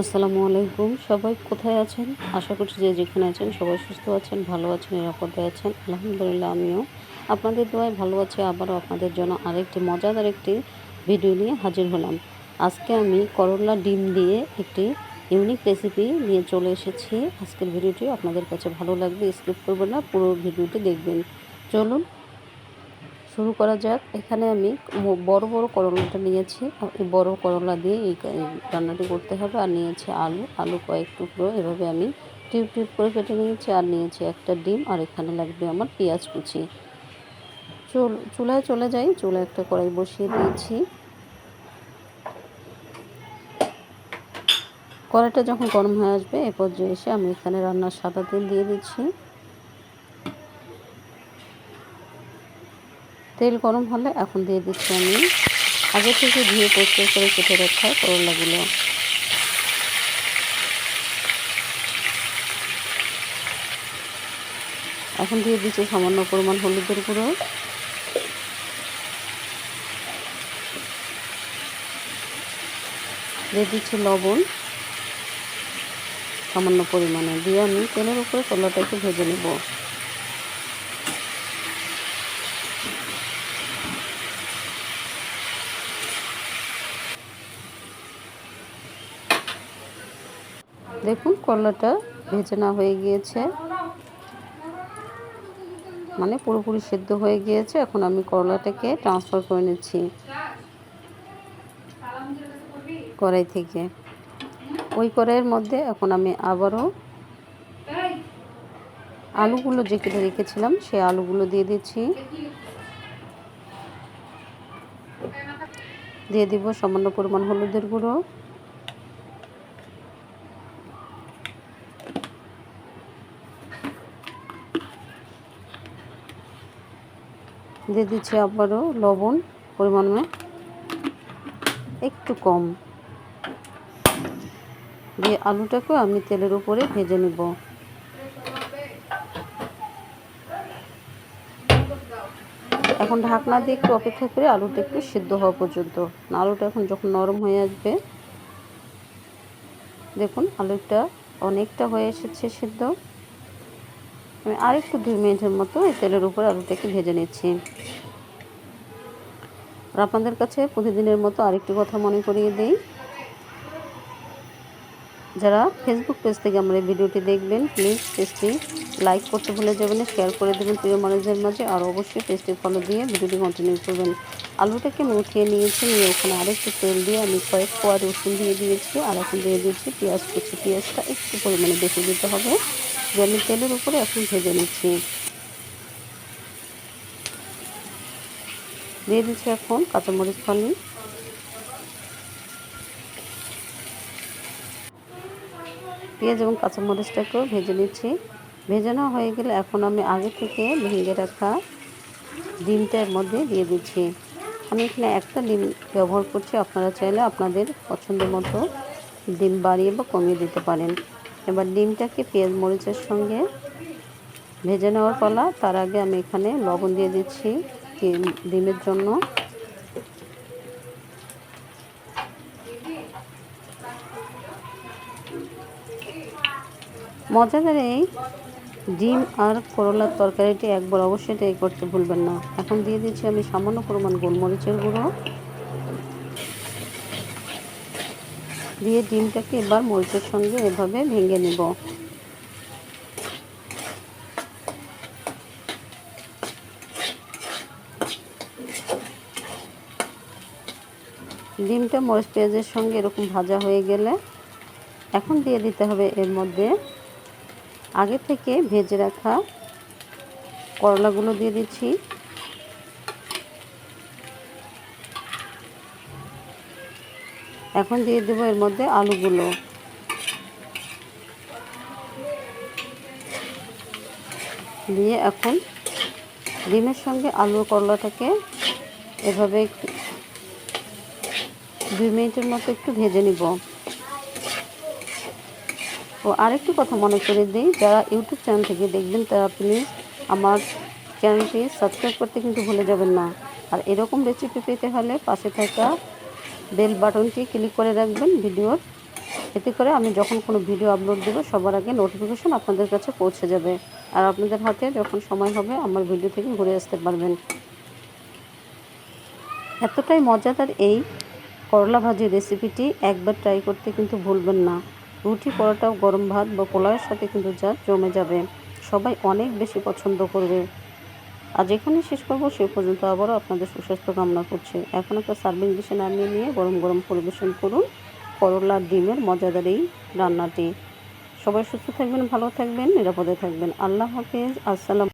আসসালামু আলাইকুম। সবাই কোথায় আছেন? আশা করছি যে যেখানে আছেন সবাই সুস্থ আছেন, ভালো আছেন, নিরাপদে আছেন। আলহামদুলিল্লাহ, আমিও আপনাদের দোয়ায় ভালো আছি। আবারও আপনাদের জন্য আরেকটি মজাদার একটি ভিডিও নিয়ে হাজির হলাম। আজকে আমি করলা ডিম দিয়ে একটি ইউনিক রেসিপি নিয়ে চলে এসেছি। আজকের ভিডিওটি আপনাদের কাছে ভালো লাগবে স্কিপ করবেন না, পুরো ভিডিওটি দেখবেন। চলুন শুরু করা যাক। এখানে আমি বড় বড় করলাটা নিয়েছি। বড় করলা দিয়ে এই রান্নাটি করতে হবে। আর নিয়েছি আলু। আলু কয়েক টুকরো। এভাবে আমি টিউব টিউব করে কেটে নিয়েছি। আর নিয়েছি একটা ডিম। আর এখানে লাগবে আমার পেঁয়াজ কুচি। চুল, চুলায় চলে যাই। চুলায় একটা কড়াই বসিয়ে দিয়েছি। কড়াইটা যখন গরম হয়ে আসবে, এ পর্যায়ে এসে আমি এখানে রান্নার সাদা তেল দিয়ে দিচ্ছি। তেল গরম হলে এখন দিয়ে দিচ্ছি আমি। আগে থেকে ধুয়ে পরিষ্কার করে কেটে রাখা করলাগুলো। এখন দিয়ে দিচ্ছি সামান্য পরিমাণ হলুদের গুঁড়ো। দিয়ে দিচ্ছি লবণ। সামান্য পরিমাণে। দিয়ে আমি তেলের উপরে কলাটাকে ভেজে নেব। দেখুন, করলাটা ভেজে না হয়ে গিয়েছে। মানে পুরোপুরি সেদ্ধ হয়ে গিয়েছে। এখন আমি করলাটাকে ট্রান্সফার করে নিচ্ছি কড়াই থেকে। ওই কড়াইয়ের মধ্যে এখন আমি আবারও আলুগুলো যে কেটে রেখেছিলাম সেই আলুগুলো দিয়ে দিচ্ছি। দিয়ে দিব সামান্য পরিমাণ হলুদের গুঁড়ো। দিয়ে দিচ্ছি আবারও লবণ পরিমাণে, একটু কম। দিয়ে আলুটাকেও আমি তেলের উপরে ভেজে নেব। এখন ঢাকনা দিয়ে একটু অপেক্ষা করে আলুটা একটু সিদ্ধ হওয়া পর্যন্ত। আলুটা এখন যখন নরম হয়ে আসবে, দেখুন আলুটা অনেকটা হয়ে এসেছে সিদ্ধ। আমি আরেকটু দুই মিনিটের মতো এই তেলের উপর আলুটাকে ভেজে নিচ্ছি। আর আপনাদের কাছে প্রতিদিনের মতো আরেকটি কথা মনে করিয়ে দিই। যারা ফেসবুক পেজ থেকে আমার এই ভিডিওটি দেখবেন প্লিজ পেজটি লাইক করতে ভুলে যাবেন শেয়ার করে দেবেন। প্রিয় মানুষদের মাঝে আর অবশ্যই পেজটি ফলো দিয়ে ভিডিওটি কন্টিনিউ করবেন। আলুটাকে আমি উঠিয়ে নিয়েছি, নিয়ে ওখানে আরেকটু তেল দিয়ে আমি কয়েক কোয়া রসুন দিয়ে দিয়েছি, আর এখন দিয়ে দিয়েছি পেঁয়াজ। কুচি পেঁয়াজটা একটু পরিমাণে বেশি দিতে হবে, যে আমি তেলের উপরে এখন ভেজে নিচ্ছি। দিয়ে দিচ্ছি এখন কাঁচামরিচ ফালি পেঁয়াজ এবং কাঁচামরিচটাকেও ভেজে নিচ্ছি। ভেজে নেওয়া হয়ে গেলে এখন আমি আগে থেকে ভেঙে রাখা ডিমটার মধ্যে দিয়ে দিচ্ছি। আমি এখানে একটা ডিম ব্যবহার করছি, আপনারা চাইলে আপনাদের পছন্দ মতো ডিম বাড়িয়ে বা কমিয়ে দিতে পারেন। এবার ডিমটাকে পেঁয়াজ মরিচের সঙ্গে ভেজে নেওয়ার পালা, তার আগে আমি এখানে লবণ দিয়ে দিচ্ছি ডিমের জন্য। মজাদার এই ডিম আর করলার তরকারিটি একবার অবশ্যই ট্রাই করতে ভুলবেন না। এখন দিয়ে দিচ্ছি আমি সামান্য পরিমাণ গোলমরিচের গুঁড়ো। দিয়ে ডিমটাকে এবার মরিচের সঙ্গে এভাবে ভেঙে নেব। ডিমটা মরিচ পেঁয়াজের সঙ্গে এরকম ভাজা হয়ে গেলে এখন দিয়ে দিতে হবে এর মধ্যে আগে থেকে ভেজে রাখা করলাগুলো দিয়ে দিচ্ছি। এখন দিয়ে দেবো এর মধ্যে আলুগুলো। দিয়ে এখন ডিমের সঙ্গে আলু করলাটাকে এভাবে দুই মিনিটের মতো একটু ভেজে নিব। ও আরেকটি কথা মনে করে দিই, যারা ইউটিউব চ্যানেল থেকে দেখবেন তারা প্লিজ আমার চ্যানেলটি সাবস্ক্রাইব করতে কিন্তু ভুলে যাবেন না। আর এরকম রেসিপি পেতে হলে পাশে থাকা বেল বাটনটি ক্লিক করে রাখবেন ভিডিওর। এতে করে আমি যখন কোনো ভিডিও আপলোড দেবো, সবার আগে নোটিফিকেশন আপনাদের কাছে পৌঁছে যাবে। আর আপনাদের হাতে যখন সময় হবে, আমার ভিডিও থেকে ঘুরে আসতে পারবেন। এতটাই মজাদার এই করলা ভাজির রেসিপিটি একবার ট্রাই করতে কিন্তু ভুলবেন না। রুটি, পরোটা, গরম ভাত বা পোলাওয়ের সাথে কিন্তু যা জমে যাবে। সবাই অনেক বেশি পছন্দ করবে। আর এখানে শেষ করব। সে পর্যন্ত আবারও আপনাদের সুস্বাস্থ্য কামনা করছে। এখন একটা সার্ভিং ডিশে নামিয়ে নিয়ে গরম গরম পরিবেশন করুন করলা ডিমের মজাদার এই রান্নাটি। সবাই সুস্থ থাকবেন, ভালো থাকবেন, নিরাপদে থাকবেন। আল্লাহ হাফিজ। আসসালাম।